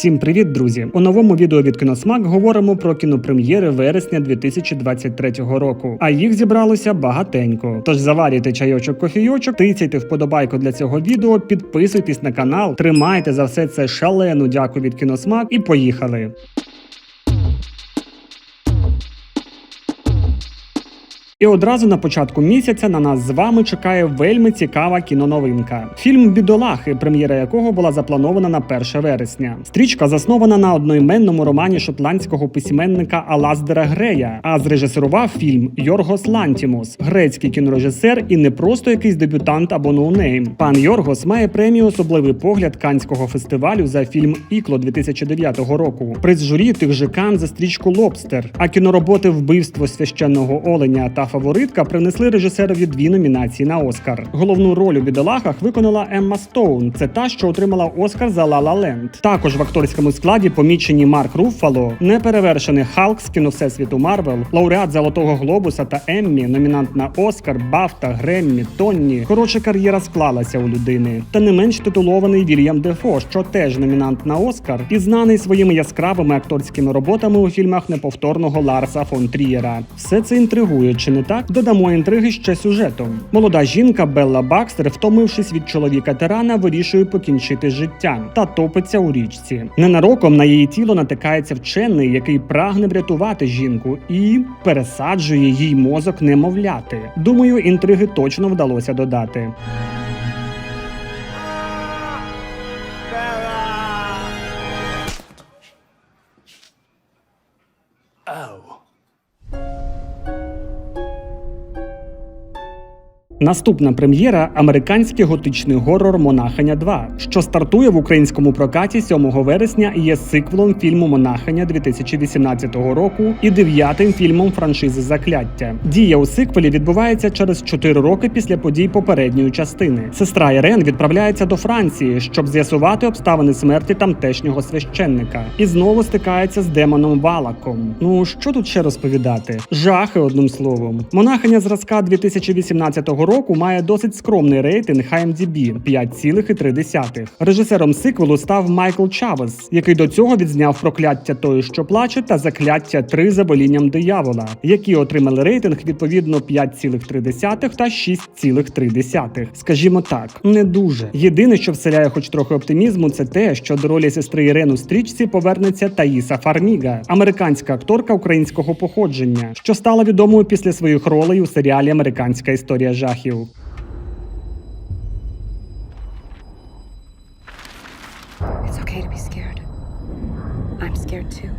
Всім привіт, друзі! У новому відео від Кіносмак говоримо про кінопрем'єри вересня 2023 року. А їх зібралося багатенько. Тож заварюйте чайочок кофійочок, тицяйте вподобайку для цього відео, підписуйтесь на канал, тримайте за все це шалену дяку від Кіносмак і поїхали. І одразу на початку місяця на нас з вами чекає вельми цікава кіноновинка. Фільм Бідолахи, прем'єра якого була запланована на 1 вересня. Стрічка заснована на одноіменному романі шотландського письменника Алаздера Грея, а зрежисерував фільм Йоргос Лантімос, грецький кінорежисер і не просто якийсь дебютант або ноунейм. Пан Йоргос має премію Особливий погляд Канського фестивалю за фільм Ікло 2009 року. Приз журі тих же Кан за стрічку Лобстер. А кінороботи Вбивство священного оленя та фаворитка принесли режисерові дві номінації на Оскар. Головну роль у бідолахах виконала Емма Стоун. Це та, що отримала Оскар за «Ла Ла Ленд». Також в акторському складі помічені Марк Руффало, неперевершений Халк з кіно Всесвіту Марвел, лауреат Золотого Глобуса та Еммі, номінант на Оскар, Бафта, Греммі, Тонні. Коротше, кар'єра склалася у людини. Та не менш титулований Вільям Дефо, що теж номінант на Оскар, і знаний своїми яскравими акторськими роботами у фільмах неповторного Ларса фон Трієра. Все це інтригує, чи не так? Додамо інтриги ще сюжетом. Молода жінка Белла Бакстер, втомившись від чоловіка тирана, вирішує покінчити життя та топиться у річці. Ненароком на її тіло натикається вчений, який прагне врятувати жінку і пересаджує їй мозок немовляти. Думаю, інтриги точно вдалося додати. Наступна прем'єра американський готичний горор Монахиня 2, що стартує в українському прокаті 7 вересня і є сиквелом фільму Монахиня 2018 року і дев'ятим фільмом франшизи Закляття. Дія у сиквелі відбувається через 4 роки після подій попередньої частини. Сестра Ірен відправляється до Франції, щоб з'ясувати обставини смерті тамтешнього священника, і знову стикається з демоном Валаком. Ну що тут ще розповідати? Жахи одним словом. Монахиня зразка 2018 року року має досить скромний рейтинг IMDb – 5,3. Режисером сиквелу став Майкл Чавес, який до цього відзняв прокляття тої, що плаче, та закляття 3 за волінням диявола, які отримали рейтинг відповідно 5,3 та 6,3. Скажімо так, не дуже. Єдине, що вселяє хоч трохи оптимізму, це те, що до ролі сестри Ірен стрічці повернеться Таїса Фарміга, американська акторка українського походження, що стала відомою після своїх ролей у серіалі Американська історія жахів. It's okay to be scared. I'm scared too.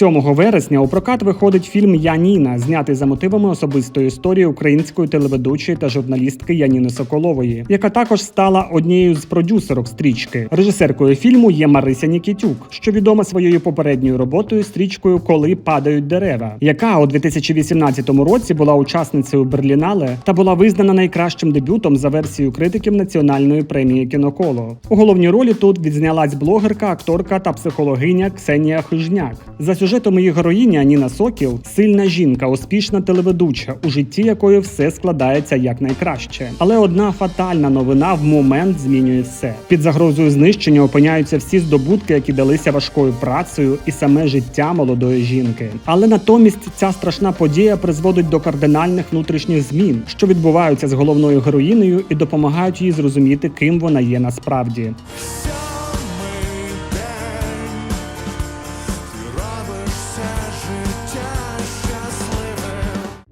7 вересня у прокат виходить фільм Яніна, знятий за мотивами особистої історії української телеведучої та журналістки Яніни Соколової, яка також стала однією з продюсерок стрічки. Режисеркою фільму є Марися Нікітюк, що відома своєю попередньою роботою стрічкою Коли падають дерева, яка у 2018 році була учасницею Берлінале та була визнана найкращим дебютом за версією критиків національної премії Кіноколо. У головній ролі тут відзнялась блогерка, акторка та психологиня Ксенія Хижняк. За сюжетом її героїні Аніна Сокіл сильна жінка, успішна телеведуча, у житті якої все складається якнайкраще. Але одна фатальна новина в момент змінює все. Під загрозою знищення опиняються всі здобутки, які далися важкою працею, і саме життя молодої жінки. Але натомість ця страшна подія призводить до кардинальних внутрішніх змін, що відбуваються з головною героїнею і допомагають їй зрозуміти, ким вона є насправді.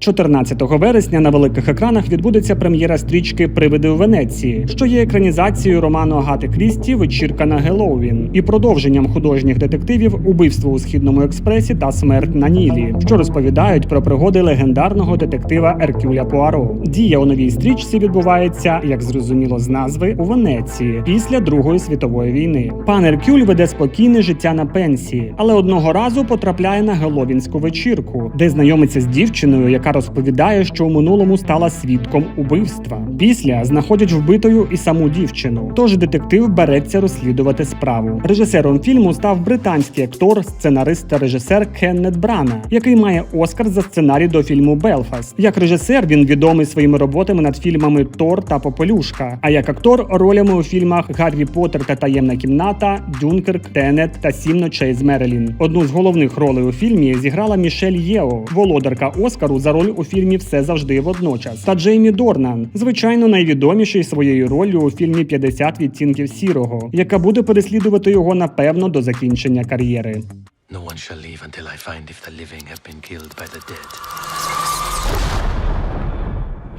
14 вересня на великих екранах відбудеться прем'єра стрічки Привиди у Венеції, що є екранізацією роману Агати Крісті Вечірка на Геловін і продовженням художніх детективів Убивство у східному експресі та Смерть на Нілі, що розповідають про пригоди легендарного детектива Еркюля Пуаро. Дія у новій стрічці відбувається, як зрозуміло з назви, у Венеції після Другої світової війни. Пан Еркюль веде спокійне життя на пенсії, але одного разу потрапляє на геловінську вечірку, де знайомиться з дівчиною, яка розповідає, що у минулому стала свідком убивства. Після знаходять вбитою і саму дівчину. Тож детектив береться розслідувати справу. Режисером фільму став британський актор, сценарист та режисер Кеннет Брана, який має Оскар за сценарій до фільму Белфаст. Як режисер він відомий своїми роботами над фільмами Тор та Попелюшка. А як актор ролями у фільмах Гаррі Поттер та таємна кімната, Дюнкерк, Тенет та Сім ночей з Мерелін. Одну з головних ролей у фільмі зіграла Мішель Єо, володарка Оскару за роль у фільмі Все завжди водночас. Та Джеймі Дорнан, звичайно, найвідоміший своєю роллю у фільмі «50 відтінків сірого, яка буде переслідувати його напевно до закінчення кар'єри. No one shall leave until I find if the living have been killed by the dead.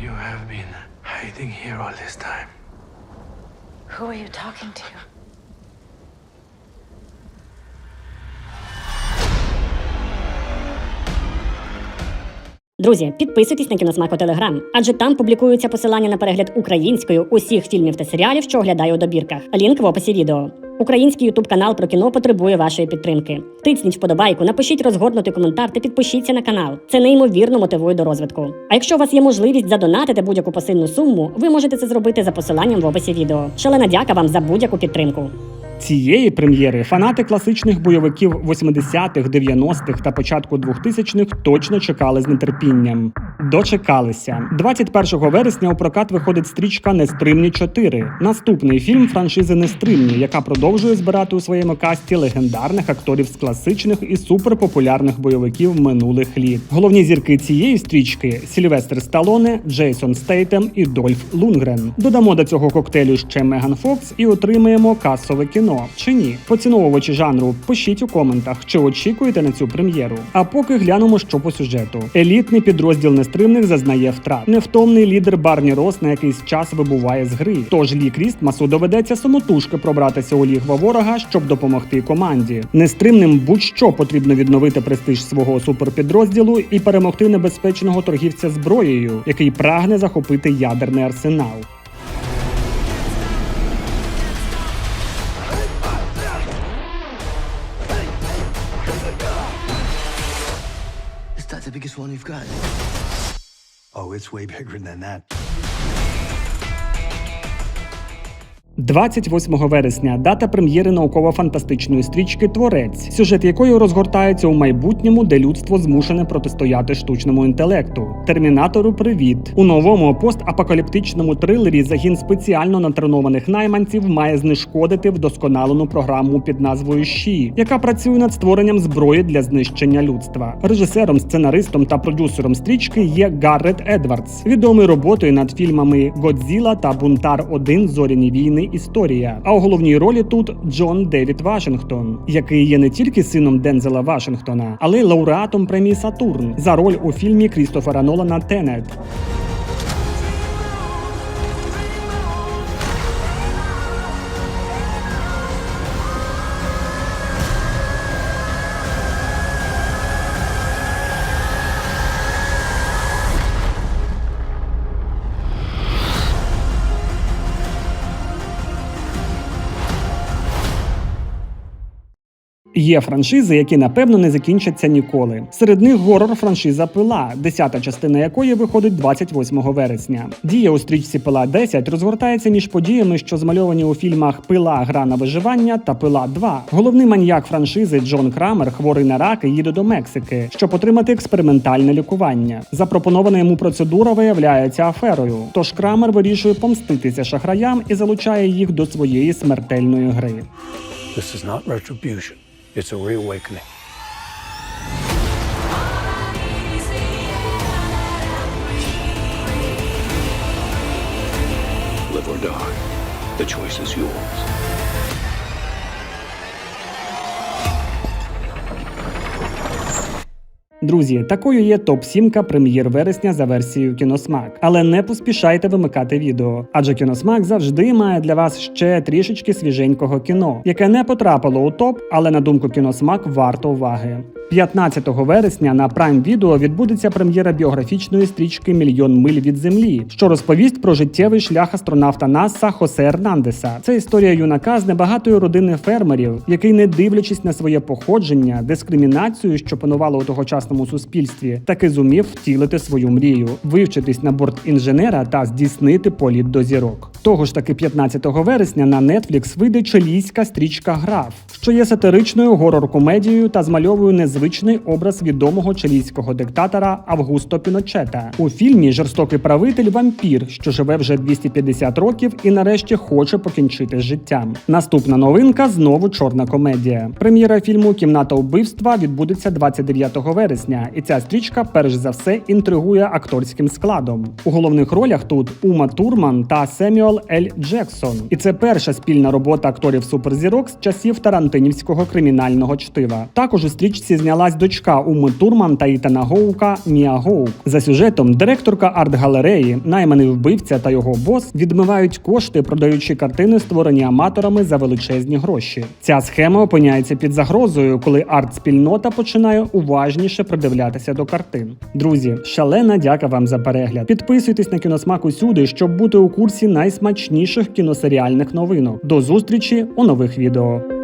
You have been hiding here all this time. Who are you talking to? Друзі, підписуйтесь на кіносмак у Телеграм, адже там публікуються посилання на перегляд українською усіх фільмів та серіалів, що оглядаю у добірках. Лінк в описі відео. Український ютуб канал про кіно потребує вашої підтримки. Тисніть вподобайку, напишіть розгорнутий коментар та підпишіться на канал. Це неймовірно мотивує до розвитку. А якщо у вас є можливість задонатити будь-яку посильну суму, ви можете це зробити за посиланням в описі відео. Шалена дяка вам за будь-яку підтримку. Цієї прем'єри фанати класичних бойовиків 80-х, 90-х та початку 2000-х точно чекали з нетерпінням. Дочекалися 21 вересня. У прокат виходить стрічка Нестримні 4 Наступний фільм франшизи Нестримні, яка продовжує збирати у своєму касті легендарних акторів з класичних і суперпопулярних бойовиків минулих літ. Головні зірки цієї стрічки Сільвестр Сталоне, Джейсон Стейтем і Дольф Лунгрен. Додамо до цього коктейлю ще Меган Фокс і отримаємо касове кіно. Чи ні? Поціновувачі жанру, пишіть у коментах, чи очікуєте на цю прем'єру. А поки глянемо, що по сюжету. Елітний підрозділ нестримних зазнає втрат. Невтомний лідер Барні Рос на якийсь час вибуває з гри. Тож Лі Крістмасу доведеться самотужки пробратися у лігва ворога, щоб допомогти команді. Нестримним будь-що потрібно відновити престиж свого суперпідрозділу і перемогти небезпечного торгівця зброєю, який прагне захопити ядерний арсенал. One you've got? Oh, it's way bigger than that. 28 вересня дата прем'єри науково-фантастичної стрічки Творець, сюжет якої розгортається у майбутньому, де людство змушене протистояти штучному інтелекту. Термінатору привіт у новому постапокаліптичному трилері загін спеціально натренованих найманців має знешкодити вдосконалену програму під назвою ЩІ, яка працює над створенням зброї для знищення людства. Режисером, сценаристом та продюсером стрічки є Гаррет Едвардс, відомий роботою над фільмами Годзіла та Бунтар 1 Зоряні війни. Історія. А у головній ролі тут Джон Девід Вашингтон, який є не тільки сином Дензела Вашингтона, але й лауреатом премії Сатурн за роль у фільмі Крістофера Нолана Тенет. Є франшизи, які напевно не закінчаться ніколи. Серед них горор франшиза Пила, десята частина якої виходить 28 вересня. Дія у стрічці Пила 10 розгортається між подіями, що змальовані у фільмах Пила Гра на виживання та Пила 2. Головний маньяк франшизи Джон Крамер, хворий на рак, їде до Мексики, щоб отримати експериментальне лікування. Запропонована йому процедура виявляється аферою. Тож Крамер вирішує помститися шахраям і залучає їх до своєї смертельної гри. This is not retribution. It's a reawakening. Live or die. The choice is yours. Друзі, такою є топ-сімка прем'єр вересня за версією Кіносмак. Але не поспішайте вимикати відео, адже Кіносмак завжди має для вас ще трішечки свіженького кіно, яке не потрапило у топ, але на думку Кіносмак варто уваги. 15 вересня на Prime Video відбудеться прем'єра біографічної стрічки Мільйон миль від землі, що розповість про життєвий шлях астронавта НАСА Хосе Ернандеса. Це історія юнака з небагатої родини фермерів, який, не дивлячись на своє походження, дискримінацію, що панувала у тогочасному суспільстві, таки зумів втілити свою мрію, вивчитись на борт інженера та здійснити політ до зірок. Того ж таки 15 вересня на Netflix вийде чилійська стрічка Граф, що є сатиричною горор-комедією та змальовує незвичний образ відомого чилійського диктатора Августо Піночета. У фільмі жорстокий правитель вампір, що живе вже 250 років і нарешті хоче покінчити з життям. Наступна новинка знову чорна комедія. Прем'єра фільму Кімната вбивства відбудеться 29 вересня, і ця стрічка, перш за все, інтригує акторським складом. У головних ролях тут Ума Турман та Семюел Ель Джексон. І це перша спільна робота акторів суперзірок з часів Тарантинівського кримінального чтива. Також у стрічці знялась дочка Уми Турман та Ітана Гоука Міа Гоук. За сюжетом директорка арт-галереї, найманий вбивця та його бос відмивають кошти, продаючи картини, створені аматорами за величезні гроші. Ця схема опиняється під загрозою, коли арт-спільнота починає уважніше придивлятися до картин. Друзі, шалена дяка вам за перегляд. Підписуйтесь на кіносмак усюди, щоб бути у курсі найсмачніших кіносеріальних новинок. До зустрічі у нових відео.